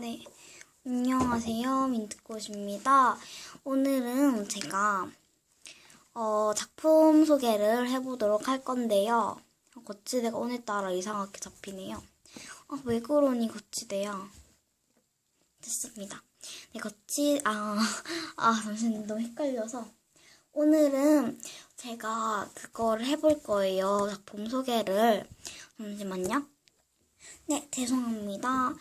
네, 안녕하세요. 민트꽃입니다. 오늘은 제가 어, 작품 소개를 해보도록 할 건데요. 거치대가 오늘따라 이상하게 잡히네요. 아, 왜 그러니 거치대야. 됐습니다. 네, 거치, 아, 아, 잠시만요. 너무 헷갈려서. 오늘은 제가 그거를 해볼 거예요. 작품 소개를. 잠시만요. 네, 죄송합니다.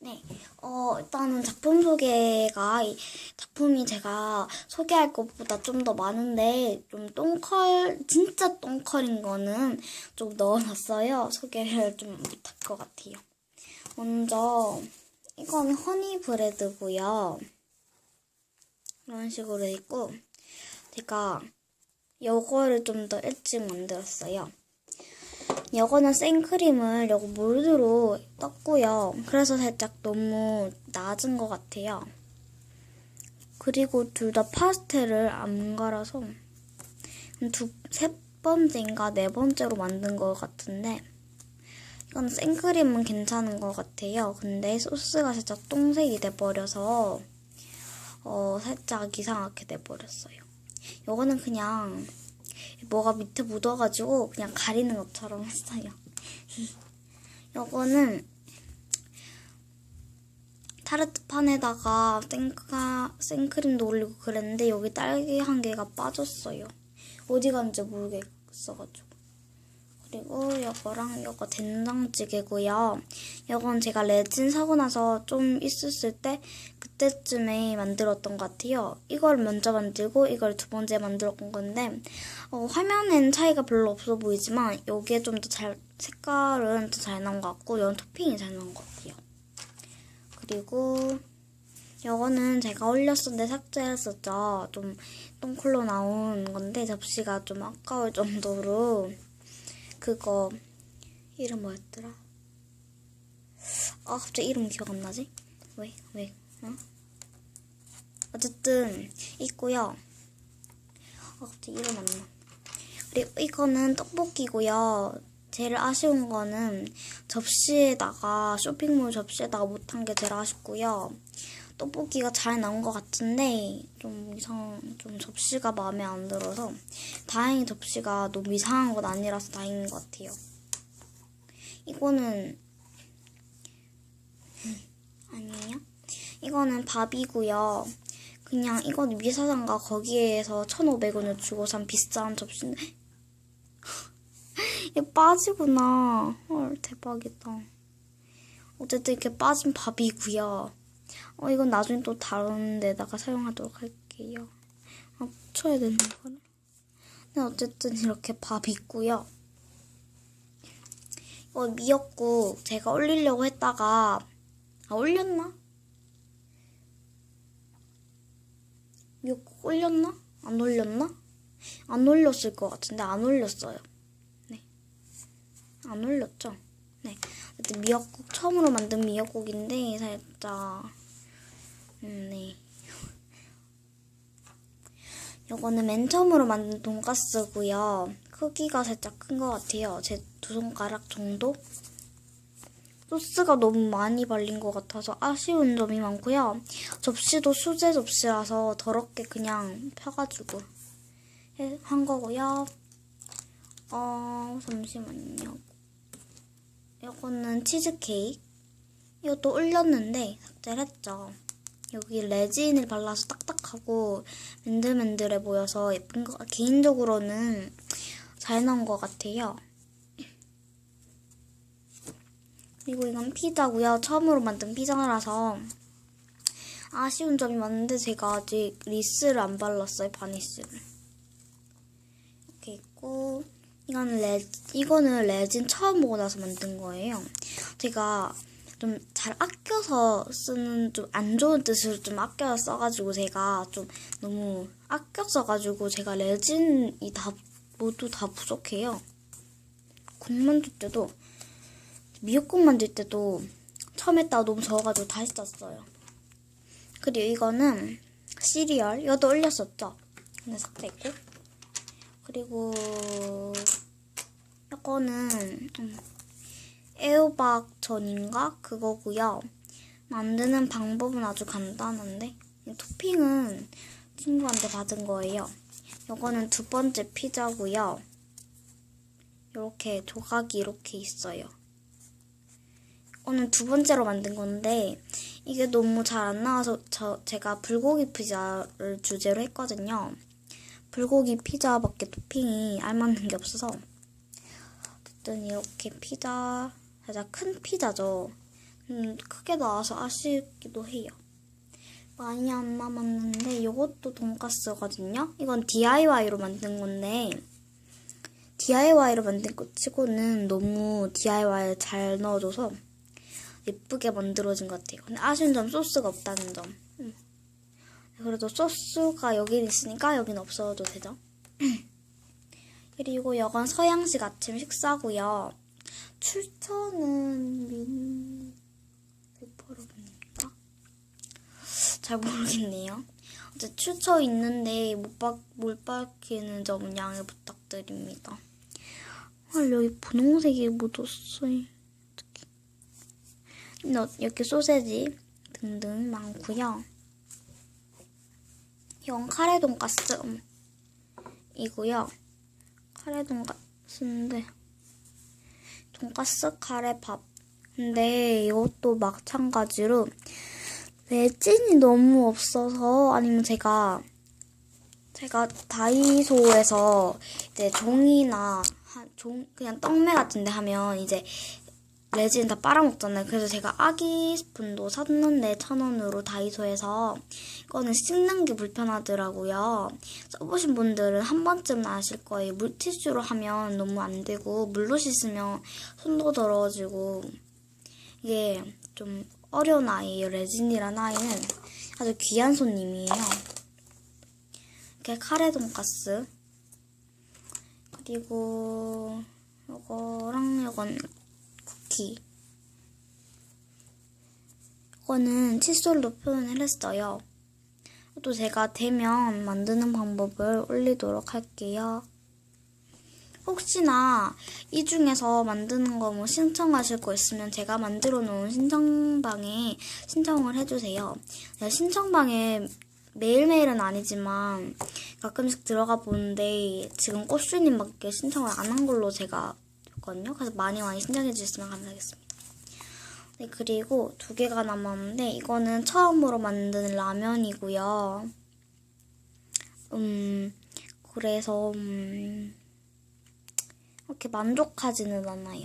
네, 어, 일단은 작품 소개가, 이 작품이 제가 소개할 것보다 좀 더 많은데, 좀 똥컬, 진짜 똥컬인 거는 좀 넣어놨어요. 소개를 좀 못할 것 같아요. 먼저, 이건 허니브레드고요 이런 식으로 돼 있고, 제가 요거를 좀 더 일찍 만들었어요. 이거는 생크림을 여기 몰드로 떴고요. 그래서 살짝 너무 낮은 것 같아요. 그리고 둘 다 파스텔을 안 갈아서 두, 세 번째인가 네 번째로 만든 것 같은데 이건 생크림은 괜찮은 것 같아요. 근데 소스가 살짝 똥색이 돼버려서 어, 살짝 이상하게 돼버렸어요. 이거는 그냥 뭐가 밑에 묻어가지고 그냥 가리는 것처럼 했어요. 요거는 타르트 판에다가 생카, 생크림도 올리고 그랬는데 여기 딸기 한 개가 빠졌어요. 어디 간지 모르겠어가지고. 그리고 이거랑 이거 된장찌개고요. 이건 제가 레진 사고 나서 좀 있었을 때 그때쯤에 만들었던 것 같아요. 이걸 먼저 만들고 이걸 두 번째 만들었던 건데 어, 화면엔 차이가 별로 없어 보이지만 여기에 좀더 잘 색깔은 더 잘 나온 것 같고 이런 토핑이 잘 나온 것 같아요. 그리고 이거는 제가 올렸었는데 삭제했었죠. 좀 똥콜로 나온 건데 접시가 좀 아까울 정도로 그거 이름 뭐였더라? 아 갑자기 이름 기억 안 나지? 왜? 왜? 어? 어쨌든 있고요. 아 갑자기 이름 안 나. 그리고 이거는 떡볶이고요. 제일 아쉬운 거는 접시에다가 쇼핑몰 접시에다가 못한 게 제일 아쉽고요. 떡볶이가 잘 나온 것 같은데 좀 이상 좀 접시가 마음에 안 들어서 다행히 접시가 너무 이상한 건 아니라서 다행인 것 같아요. 이거는 아니에요? 이거는 밥이고요. 그냥 이건 위사장가 거기에서 1,500원을 주고 산 비싼 접시인데 얘 빠지구나. 헐 대박이다. 어쨌든 이렇게 빠진 밥이고요. 어, 이건 나중에 또 다른 데다가 사용하도록 할게요. 아, 붙여야 되는 거를. 네, 어쨌든 이렇게 밥 있고요. 이거 미역국 제가 올리려고 했다가, 아, 올렸나? 미역국 올렸나? 안 올렸나? 안 올렸을 것 같은데, 안 올렸어요. 네. 안 올렸죠? 네. 어쨌든 미역국, 처음으로 만든 미역국인데, 살짝, 음, 네. 요거는 맨 처음으로 만든 돈가스고요. 크기가 살짝 큰 것 같아요. 제 두 손가락 정도? 소스가 너무 많이 발린 것 같아서 아쉬운 점이 많고요. 접시도 수제 접시라서 더럽게 그냥 펴가지고 한 거고요. 어, 잠시만요. 이거는 치즈케이크. 이것도 올렸는데 삭제를 했죠. 여기 레진을 발라서 딱딱하고 맨들맨들해 보여서 예쁜 거 개인적으로는 잘 나온 것 같아요. 그리고 이건 피자고요. 처음으로 만든 피자라서 아쉬운 점이 많은데 제가 아직 리스를 안 발랐어요. 바니스를. 이렇게 있고 이거는 레 이거는 레진 처음 보고 나서 만든 거예요. 제가 좀 잘 아껴서 쓰는 좀 안 좋은 뜻으로 좀 아껴서 써가지고 제가 좀 너무 아껴 써가지고 제가 레진이 다 모두 다 부족해요. 국 만들 때도 미역국 만들 때도 처음 했다가 너무 적어가지고 다시 썼어요. 그리고 이거는 시리얼 이것도 올렸었죠. 근데 삭제했고 그리고 이 거는 음, 애호박 전인가 그거고요. 만드는 방법은 아주 간단한데 이 토핑은 친구한테 받은 거예요. 이거는 두 번째 피자고요. 이렇게 조각이 이렇게 있어요. 이거는 두 번째로 만든 건데 이게 너무 잘 안 나와서 저 제가 불고기 피자를 주제로 했거든요. 불고기 피자밖에 토핑이 알맞는 게 없어서 어쨌든 이렇게 피자 살짝 큰 피자죠. 음, 크게 나와서 아쉽기도 해요. 많이 안 남았는데 이것도 돈가스거든요. 이건 DIY로 만든 건데 DIY로 만든 것 치고는 너무 DIY 잘 넣어줘서 예쁘게 만들어진 것 같아요. 근데 아쉬운 점 소스가 없다는 점. 음. 그래도 소스가 여긴 있으니까 여긴 없어도 되죠. 그리고 이건 서양식 아침 식사고요. 출처는 민... 100%입니까? 잘 모르겠네요. 어제 출처 있는데 못, 박, 못 밝히는 점 양해 부탁드립니다. 아, 여기 분홍색이 묻었어요. 어떡해. 이렇게 소세지 등등 많고요. 이건 카레 돈가스 음, 이고요. 카레 돈가스인데 돈가스 카레 밥. 근데 이것도 마찬가지로 레진이 너무 없어서 아니면 제가 제가 다이소에서 이제 종이나 한, 종 그냥 떡메 같은데 하면 이제 레진 다 빨아먹잖아요. 그래서 제가 아기 스푼도 샀는데 천 원으로 다이소에서 이거는 씻는 게 불편하더라고요. 써보신 분들은 한 번쯤은 아실 거예요. 물티슈로 하면 너무 안 되고 물로 씻으면 손도 더러워지고 이게 좀 어려운 아이예요. 레진이란 아이는 아주 귀한 손님이에요. 이렇게 카레 돈가스 그리고 이거랑 이건 쿠키 이거는 칫솔로 표현을 했어요. 또 제가 되면 만드는 방법을 올리도록 할게요. 혹시나 이 중에서 만드는 거 뭐 신청하실 거 있으면 제가 만들어 놓은 신청방에 신청을 해주세요. 신청방에 매일매일은 아니지만 가끔씩 들어가 보는데 지금 꽃수님밖에 신청을 안 한 걸로 제가 봤거든요. 그래서 많이 많이 신청해 주셨으면 감사하겠습니다. 네, 그리고 두 개가 남았는데 이거는 처음으로 만든 라면이고요. 음, 그래서 음, 이렇게 만족하지는 않아요.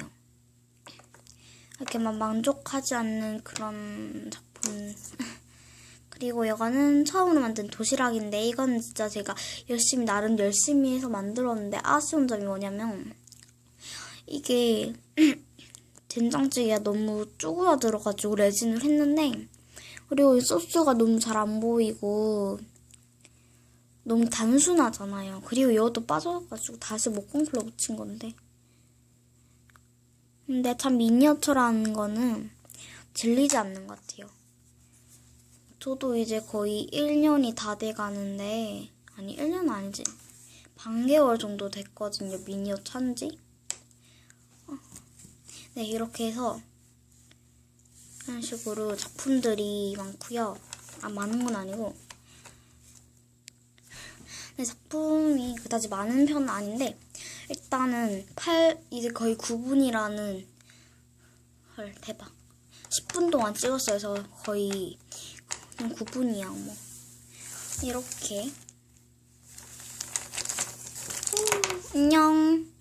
이렇게만 만족하지 않는 그런 작품. 그리고 이거는 처음으로 만든 도시락인데 이건 진짜 제가 열심히 나름 열심히 해서 만들었는데 아쉬운 점이 뭐냐면 이게 된장찌개가 너무 쪼그라들어가지고 레진을 했는데 그리고 이 소스가 너무 잘 안 보이고 너무 단순하잖아요. 그리고 이것도 빠져가지고 다시 목공풀로 붙인 건데 근데 참 미니어처라는 거는 질리지 않는 것 같아요. 저도 이제 거의 1년이 다 돼가는데 아니 1년 아니지 반개월 정도 됐거든요 미니어처 한지 어. 네 이렇게 해서 이런 식으로 작품들이 많고요 아 많은 건 아니고 네, 작품이 그다지 많은 편은 아닌데 일단은 8 이제 거의 9분이라는 헐 대박 10분 동안 찍었어요. 그래서 거의 9분이야, 뭐. 이렇게. 음, 안녕.